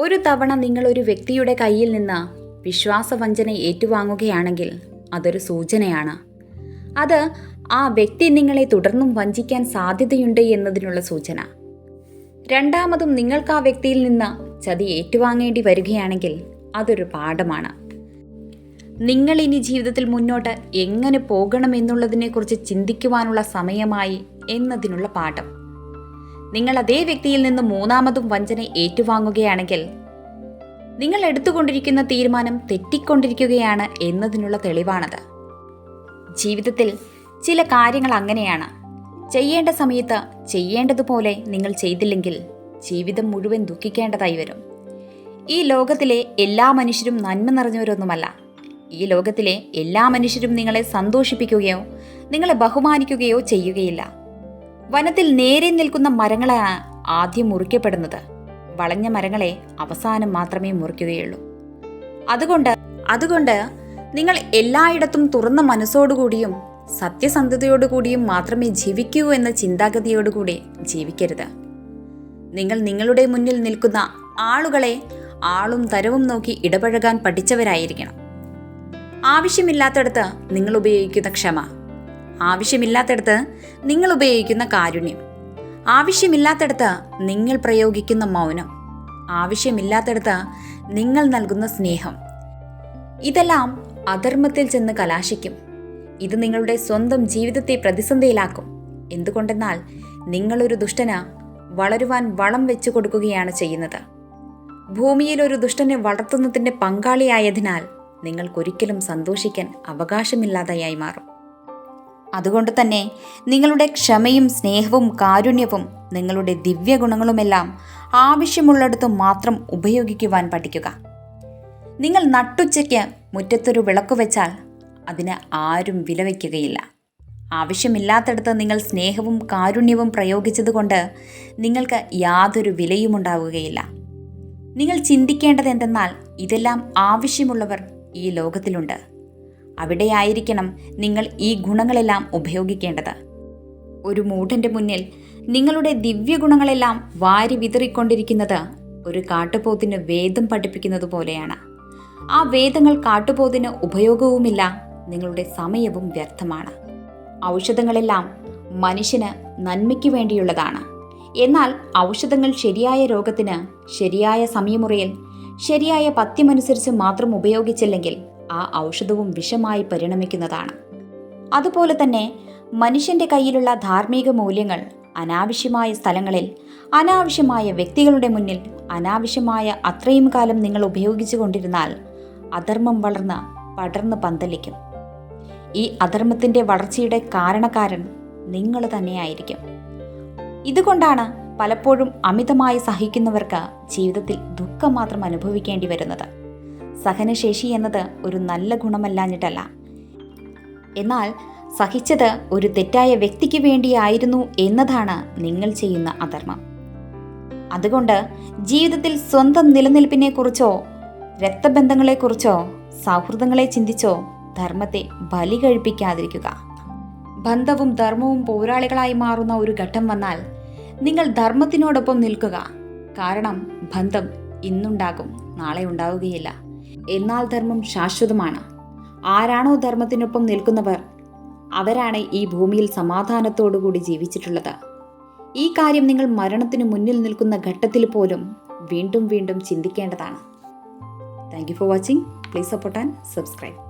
ഒരു തവണ നിങ്ങൾ ഒരു വ്യക്തിയുടെ കയ്യിൽ നിന്ന് വിശ്വാസവഞ്ചന ഏറ്റുവാങ്ങുകയാണെങ്കിൽ അതൊരു സൂചനയാണ്. അത് ആ വ്യക്തി നിങ്ങളെ തുടർന്നും വഞ്ചിക്കാൻ സാധ്യതയുണ്ട് എന്നതിനുള്ള സൂചന. രണ്ടാമതും നിങ്ങൾക്ക് ആ വ്യക്തിയിൽ നിന്ന് ചതി ഏറ്റുവാങ്ങേണ്ടി വരികയാണെങ്കിൽ അതൊരു പാഠമാണ്. നിങ്ങൾ ഇനി ജീവിതത്തിൽ മുന്നോട്ട് എങ്ങനെ പോകണമെന്നുള്ളതിനെക്കുറിച്ച് ചിന്തിക്കുവാനുള്ള സമയമായി എന്നതിനുള്ള പാഠം. നിങ്ങൾ അതേ വ്യക്തിയിൽ നിന്ന് മൂന്നാമതും വഞ്ചന ഏറ്റുവാങ്ങുകയാണെങ്കിൽ നിങ്ങൾ എടുത്തുകൊണ്ടിരിക്കുന്ന തീരുമാനം തെറ്റിക്കൊണ്ടിരിക്കുകയാണ് എന്നതിനുള്ള തെളിവാണത്. ജീവിതത്തിൽ ചില കാര്യങ്ങൾ അങ്ങനെയാണ്. ചെയ്യേണ്ട സമയത്ത് ചെയ്യേണ്ടതുപോലെ നിങ്ങൾ ചെയ്തില്ലെങ്കിൽ ജീവിതം മുഴുവൻ ദുഃഖിക്കേണ്ടതായി വരും. ഈ ലോകത്തിലെ എല്ലാ മനുഷ്യരും നന്മ നിറഞ്ഞവരൊന്നുമല്ല. ഈ ലോകത്തിലെ എല്ലാ മനുഷ്യരും നിങ്ങളെ സന്തോഷിപ്പിക്കുകയോ നിങ്ങളെ ബഹുമാനിക്കുകയോ ചെയ്യുകയില്ല. വനത്തിൽ നേരെ നിൽക്കുന്ന മരങ്ങളാണ് ആദ്യം മുറിക്കപ്പെടുന്നത്. വളഞ്ഞ മരങ്ങളെ അവസാനം മാത്രമേ മുറിക്കുകയുള്ളൂ. അതുകൊണ്ട് അതുകൊണ്ട് നിങ്ങൾ എല്ലായിടത്തും തുറന്ന മനസ്സോടുകൂടിയും സത്യസന്ധതയോടുകൂടിയും മാത്രമേ ജീവിക്കൂ എന്ന ചിന്താഗതിയോടുകൂടി ജീവിക്കരുത്. നിങ്ങൾ നിങ്ങളുടെ മുന്നിൽ നിൽക്കുന്ന ആളുകളെ ആളും തരവും നോക്കി ഇടപഴകാൻ പഠിച്ചവരായിരിക്കണം. ആവശ്യമില്ലാത്തടത്ത് നിങ്ങൾ ഉപയോഗിക്കുന്ന ക്ഷമ. ആവശ്യമില്ലാത്തടത്ത് നിങ്ങൾ ഉപയോഗിക്കുന്ന കാരുണ്യം. ആവശ്യമില്ലാത്തടത്ത് നിങ്ങൾ പ്രയോഗിക്കുന്ന മൗനം. ആവശ്യമില്ലാത്തടത്ത് നിങ്ങൾ നൽകുന്ന സ്നേഹം. ഇതെല്ലാം അധർമ്മത്തിൽ ചെന്ന് കലാശിക്കും. ഇത് നിങ്ങളുടെ സ്വന്തം ജീവിതത്തെ പ്രതിസന്ധിയിലാക്കും. എന്തുകൊണ്ടെന്നാൽ നിങ്ങളൊരു ദുഷ്ടന് വളരുവാൻ വളം വെച്ചു കൊടുക്കുകയാണ് ചെയ്യുന്നത്. ഭൂമിയിൽ ഒരു ദുഷ്ടനെ വളർത്തുന്നതിന്റെ പങ്കാളിയായതിനാൽ നിങ്ങൾക്കൊരിക്കലും സന്തോഷിക്കാൻ അവകാശമില്ലാതെയായി മാറും. അതുകൊണ്ട് തന്നെ നിങ്ങളുടെ ക്ഷമയും സ്നേഹവും കാരുണ്യവും നിങ്ങളുടെ ദിവ്യഗുണങ്ങളുമെല്ലാം ആവശ്യമുള്ളിടത്ത് മാത്രം ഉപയോഗിക്കുവാൻ പഠിക്കുക. നിങ്ങൾ നട്ടുച്ചയ്ക്ക് മുറ്റത്തൊരു വിളക്ക് വെച്ചാൽ അതിന് ആരും വിലവെക്കുകയില്ല ആവശ്യമില്ലാത്തടത്ത് നിങ്ങൾ സ്നേഹവും കാരുണ്യവും പ്രയോഗിച്ചതുകൊണ്ട് നിങ്ങൾക്ക് യാതൊരു വിലയും ഉണ്ടാവുകയില്ല. നിങ്ങൾ ചിന്തിക്കേണ്ടത് എന്തെന്നാൽ ഇതെല്ലാം ആവശ്യമുള്ളവർ ഈ ലോകത്തിലുണ്ട്. അവിടെയായിരിക്കണം നിങ്ങൾ ഈ ഗുണങ്ങളെല്ലാം ഉപയോഗിക്കേണ്ടത്. ഒരു മൂഢന്റെ മുന്നിൽ നിങ്ങളുടെ ദിവ്യഗുണങ്ങളെല്ലാം വാരി വിതറിക്കൊണ്ടിരിക്കുന്നത് ഒരു കാട്ടുപോത്തിന് വേദം പഠിപ്പിക്കുന്നത് പോലെയാണ്. ആ വേദങ്ങൾ കാട്ടുപോത്തിന് ഉപയോഗവുമില്ല നിങ്ങളുടെ സമയവും വ്യർത്ഥമാണ്. ഔഷധങ്ങളെല്ലാം മനുഷ്യന് നന്മയ്ക്ക് വേണ്ടിയുള്ളതാണ്. എന്നാൽ ഔഷധങ്ങൾ ശരിയായ രോഗത്തിന് ശരിയായ സമയമുറയിൽ ശരിയായ പഥ്യമനുസരിച്ച് മാത്രം ഉപയോഗിച്ചില്ലെങ്കിൽ ആ ഔഷധവും വിഷമായി പരിണമിക്കുന്നതാണ്. അതുപോലെ തന്നെ മനുഷ്യന്റെ കയ്യിലുള്ള ധാർമ്മിക മൂല്യങ്ങൾ അനാവശ്യമായ സ്ഥലങ്ങളിൽ അനാവശ്യമായ വ്യക്തികളുടെ മുന്നിൽ അനാവശ്യമായ അത്രയും കാലം നിങ്ങൾ ഉപയോഗിച്ചു കൊണ്ടിരുന്നാൽ അധർമ്മം വളർന്ന് പടർന്ന് പന്തലിക്കും. ഈ അധർമ്മത്തിന്റെ വളർച്ചയുടെ കാരണക്കാരൻ നിങ്ങൾ തന്നെയായിരിക്കും. ഇതുകൊണ്ടാണ് പലപ്പോഴും അമിതമായി സഹിക്കുന്നവർക്ക് ജീവിതത്തിൽ ദുഃഖം മാത്രം അനുഭവിക്കേണ്ടി വരുന്നത്. സഹനശേഷി എന്നത് ഒരു നല്ല ഗുണമല്ലാഞ്ഞിട്ടല്ല. എന്നാൽ സഹിച്ചത് ഒരു തെറ്റായ വ്യക്തിക്ക് വേണ്ടിയായിരുന്നു എന്നതാണ് നിങ്ങൾ ചെയ്യുന്ന അധർമ്മം. അതുകൊണ്ട് ജീവിതത്തിൽ സ്വന്തം നിലനിൽപ്പിനെക്കുറിച്ചോ രക്തബന്ധങ്ങളെക്കുറിച്ചോ സൗഹൃദങ്ങളെ ചിന്തിച്ചോ ധർമ്മത്തെ ബലി കഴിപ്പിക്കാതിരിക്കുക. ബന്ധവും ധർമ്മവും പോരാളികളായി മാറുന്ന ഒരു ഘട്ടം വന്നാൽ നിങ്ങൾ ധർമ്മത്തിനോടൊപ്പം നിൽക്കുക. കാരണം ബന്ധം ഇന്നുണ്ടാകും നാളെ ഉണ്ടാവുകയില്ല. എന്നാൽ ധർമ്മം ശാശ്വതമാണ്. ആരാണോ ധർമ്മത്തിനൊപ്പം നിൽക്കുന്നവർ അവരാണ് ഈ ഭൂമിയിൽ സമാധാനത്തോടുകൂടി ജീവിച്ചിട്ടുള്ളത്. ഈ കാര്യം നിങ്ങൾ മരണത്തിന് മുന്നിൽ നിൽക്കുന്ന ഘട്ടത്തിൽ പോലും വീണ്ടും വീണ്ടും ചിന്തിക്കേണ്ടതാണ്. Thank you for watching please support and subscribe